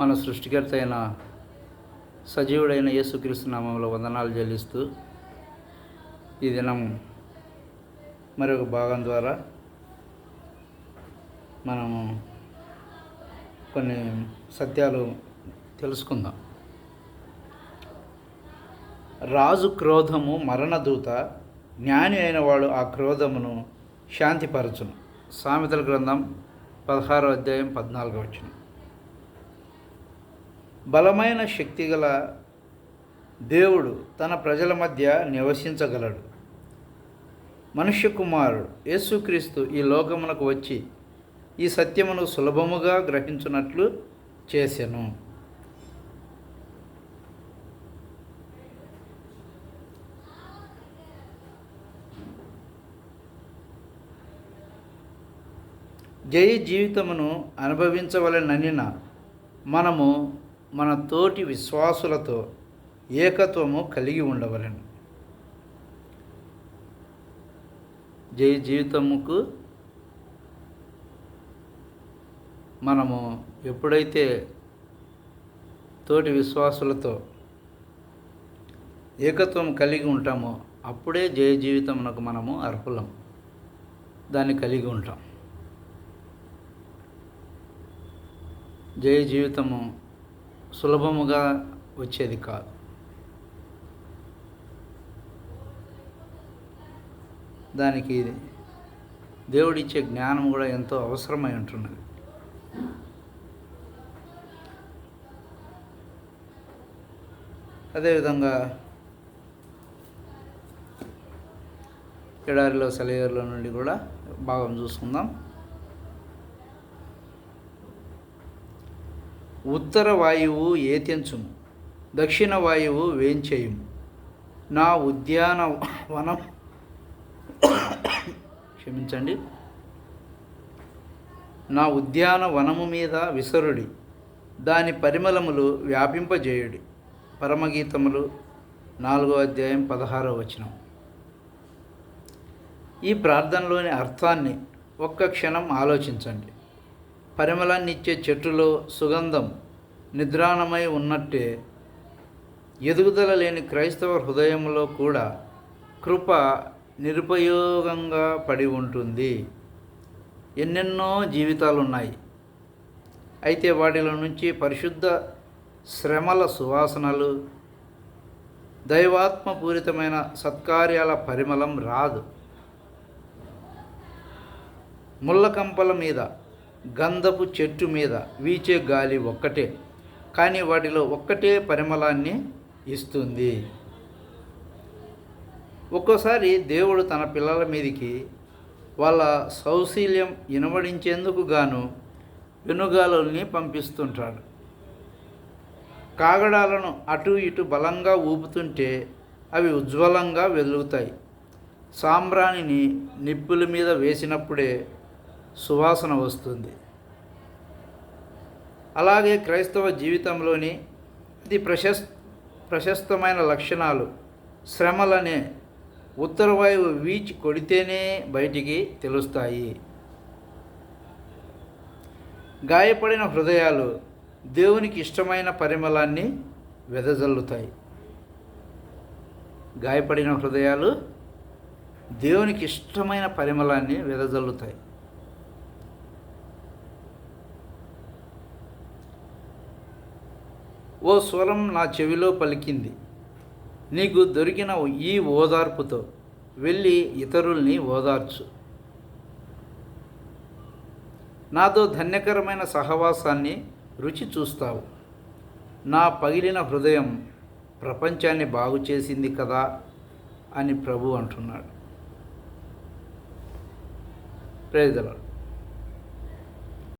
మన సృష్టికర్త అయిన సజీవుడైన యేసుక్రీస్తు నామంలో వందనాలు చెల్లిస్తూ ఈ దినం మరొక భాగం ద్వారా మనము కొన్ని సత్యాలు తెలుసుకుందాం. రాజు క్రోధము మరణదూత జ్ఞాని అయిన వాడు ఆ క్రోధమును శాంతిపరచును. సామెతల గ్రంథం పదహారో అధ్యాయం పద్నాలుగో వచ్చిన బలమైన శక్తిగల దేవుడు తన ప్రజల మధ్య నివసించగలడు. మనుష్య కుమారుడు యేసుక్రీస్తు ఈ లోకమునకు వచ్చి ఈ సత్యమును సులభముగా గ్రహించున్నట్లు చేసెను. జయ జీవితమును అనుభవించవలనని మనము మన తోటి విశ్వాసులతో ఏకత్వము కలిగి ఉండవలను. జయ జీవితముకు మనము ఎప్పుడైతే తోటి విశ్వాసులతో ఏకత్వం కలిగి ఉంటామో అప్పుడే జయ జీవితమునకు మనము అర్హులం. దాన్ని కలిగి ఉంటాం. జయ జీవితము సులభముగా వచ్చేది కాదు. దానికి దేవుడిచ్చే జ్ఞానం కూడా ఎంతో అవసరమై ఉంటున్నది. అదేవిధంగా ఎడారిలో సెలయేరులో నుండి కూడా భాగం చూసుకుందాం. ఉత్తర వాయువు ఏతెంచుము దక్షిణ వాయువు వేంచేయుము. నా ఉద్యాన వనం క్షమించండి. నా ఉద్యాన వనము మీద విసరుడి దాని పరిమళములు వ్యాపింపజేయుడి. పరమగీతములు నాలుగో అధ్యాయం పదహారో వచనం. ఈ ప్రార్థనలోని అర్థాన్ని ఒక్క క్షణం ఆలోచించండి. పరిమళాన్నిచ్చే చెట్టులో సుగంధం నిద్రాణమై ఉన్నట్టే ఎదుగుదల లేని క్రైస్తవ హృదయంలో కూడా కృప నిరుపయోగంగా పడి ఉంటుంది. ఎన్నెన్నో జీవితాలు ఉన్నాయి అయితే వాటిలో నుంచి పరిశుద్ధ శ్రమల సువాసనలు దైవాత్మపూరితమైన సత్కార్యాల పరిమళం రాదు. ముళ్ళకంపల మీద గంధపు చెట్టు మీద వీచే గాలి ఒక్కటే కానీ వాటిలో ఒక్కటే పరిమళాన్ని ఇస్తుంది. ఒక్కోసారి దేవుడు తన పిల్లల మీదికి వాళ్ళ సౌశీల్యం ఇనబడించేందుకు గాను వెనుగాలని పంపిస్తుంటాడు. కాగడాలను అటు ఇటు బలంగా ఊపుతుంటే అవి ఉజ్వలంగా వెలుగుతాయి సాంబ్రాణిని నిప్పుల మీద వేసినప్పుడే సువాసన వస్తుంది. అలాగే క్రైస్తవ జీవితంలోని ఇది ప్రశస్ ప్రశస్తమైన లక్షణాలు శ్రమలనే ఉత్తర వాయువు వీచి కొడితేనే బయటికి తెలుస్తాయి. గాయపడిన హృదయాలు దేవునికి ఇష్టమైన పరిమళాన్ని వెదజల్లుతాయి. గాయపడిన హృదయాలు దేవునికి ఇష్టమైన పరిమళాన్ని వెదజల్లుతాయి. ఓ స్వరం నా చెవిలో పలికింది. నీకు దొరికిన ఈ ఓదార్పుతో వెళ్ళి ఇతరుల్ని ఓదార్చు. నాతో ధన్యకరమైన సహవాసాన్ని రుచి చూస్తావు. నా పగిలిన హృదయం ప్రపంచాన్ని బాగు చేసింది కదా అని ప్రభు అంటున్నాడు. ప్రేదలాడు